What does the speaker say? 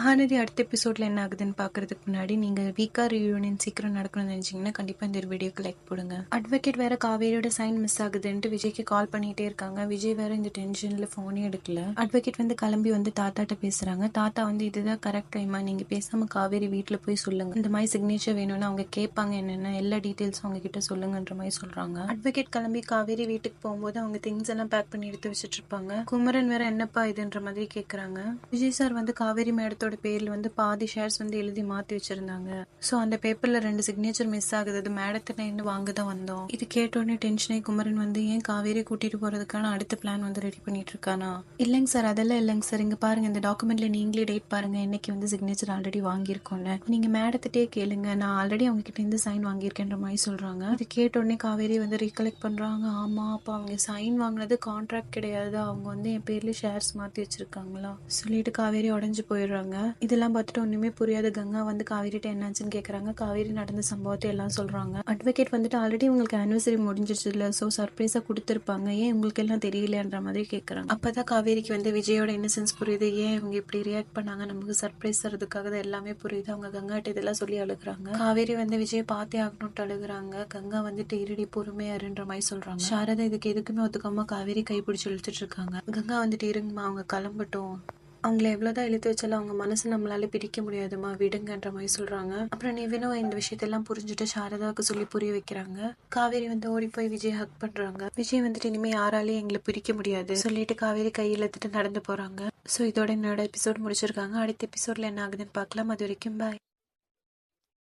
மகாநதி அடுத்த எபிசோடில் என்ன ஆகுதுன்னு பார்க்கறதுக்கு முன்னாடி நீங்கள் வீக்கா ரியூனியன் சீக்கிரம் நடக்கணும்னு நினச்சிங்கன்னா கண்டிப்பாக இந்த வீடியோக்கு லைக் போடுங்க. அட்வொகேட் வேற காவேரியோட சைன் மிஸ் ஆகுதுன்ட்டு விஜய்க்கு கால் பண்ணிட்டே இருக்காங்க. விஜய் வேற இந்த டென்ஷனில் ஃபோனே எடுக்கல. அட்வொகேட் வந்து கிளம்பி வந்து தாத்தாட்ட பேசுகிறாங்க தாத்தா வந்து இதுதான் கரெக்ட் டைமா நீங்கள் பேசாமல் காவேரி வீட்டில் போய் சொல்லுங்க. இந்த மாதிரி சிக்னேச்சர் வேணும்னு அவங்க கேட்பாங்க என்னென்ன எல்லா டீட்டெயில்ஸும் அவங்க கிட்ட சொல்லுங்கன்ற மாதிரி சொல்கிறாங்க அட்வொகேட் கிளம்பி காவேரி வீட்டுக்கு போகும்போது அவங்க திங்ஸ் எல்லாம் பேக் பண்ணி எடுத்து வச்சுட்டு இருப்பாங்க. குமரன் வேற என்னப்பா இதுன்ற மாதிரி கேட்குறாங்க விஜய் சார் வந்து காவேரி மேடத்தோட பேர்ல வந்து பாதி ஷேர்ஸ் வந்து எழுதி மாத்தி வச்சிருந்தாங்க. சோ அந்த பேப்பர்ல ரெண்டு சிக்னேச்சர் மிஸ் ஆகுது. அது மேடத்திட்ட இருந்து வாங்க தான் வந்தோம். இது கேட்டோடனே டென்ஷனே குமரன் வந்து ஏன் காவேரி கூட்டிட்டு போறதுக்கான அடுத்த பிளான் வந்து ரெடி பண்ணிட்டு இருக்கானா? இல்லைங்க சார் அதெல்லாம் இல்லைங்க சார் இங்க பாருங்க இந்த டாக்குமெண்ட்ல நீங்களே டேட் பாருங்க. இன்னைக்கு வந்து சிக்னேச்சர் ஆல்ரெடி வாங்கியிருக்கோம்ல நீங்க மேடத்திட்டே கேளுங்க. நான் ஆல்ரெடி அவங்க கிட்ட இருந்து சைன் வாங்கியிருக்கேன்ற மாதிரி சொல்றாங்க. இது கேட்டோடனே காவேரி வந்து ரீகலெக்ட் பண்றாங்க. ஆமா அப்ப அவங்க சைன் வாங்கினது கான்ட்ராக்ட் கிடையாது. அவங்க வந்து என் பேர்ல ஷேர்ஸ் மாத்தி வச்சிருக்காங்களா? சொல்லிட்டு காவேரி உடஞ்சு போயிடுறாங்க. இதெல்லாம் பார்த்துட்டு ஒண்ணுமே புரியாத. கங்கா வந்து காவேரிட்ட என்னாச்சுன்னு கேக்குறாங்க. காவேரி நடந்த சம்பவத்தை எல்லாம் சொல்றாங்க. அட்வொகேட் வந்துட்டு ஆல்ரெடி உங்களுக்கு ஆனிவர்சரி முடிஞ்சிருச்சு இல்ல சோ சர்ப்ரைஸா கொடுத்துருப்பாங்க. ஏன் உங்களுக்கு எல்லாம் தெரியலன்ற மாதிரி கேக்குறாங்க. அப்பதான் காவேரிக்கு வந்து விஜயோட இன்னசென்ஸ் புரியுது. ஏன் இவங்க இப்படி ரியாக்ட் பண்ணாங்க? நமக்கு சர்ப்ரைஸ் தரதுக்காக தான் எல்லாமே புரியுது. அவங்க கங்காட்ட இதெல்லாம் சொல்லி அழுகுறாங்க. காவேரி வந்து விஜய் பார்த்தே ஆகணும்ட்டு அழுகுறாங்க. கங்கா வந்துட்டு இருடி பொறுமையா இருன்ற மாதிரி சொல்றாங்க. சாரதா இதுக்கு எதுக்குமே ஒத்துக்காம காவேரி கைப்பிடிச்சு இழுத்துட்டு இருக்காங்க. கங்கா வந்துட்டு இருங்கம்மா அவங்க கிளம்பட்டும். அவங்கள எவ்வளவுதான் இழுத்து வச்சாலும் அவங்க மனசு நம்மளால பிரிக்க முடியாதுமா விடுங்கன்ற மாதிரி சொல்றாங்க. அப்புறம் நிவினும் இந்த விஷயத்தெல்லாம் புரிஞ்சுட்டு சாரதாவுக்கு சொல்லி புரிய வைக்கிறாங்க. காவேரி வந்து ஓடி போய் விஜய் ஹக் பண்றாங்க. விஜய் வந்துட்டு இனிமே யாராலையும் எங்களை பிரிக்க முடியாது சொல்லிட்டு காவேரி கையில் இழுத்துட்டு நடந்து போறாங்க. சோ இதோட என்னோட எபிசோட் முடிச்சிருக்காங்க. அடுத்த எபிசோட்ல என்ன ஆகுதுன்னு பார்க்கலாம். அது வரைக்கும் பாய்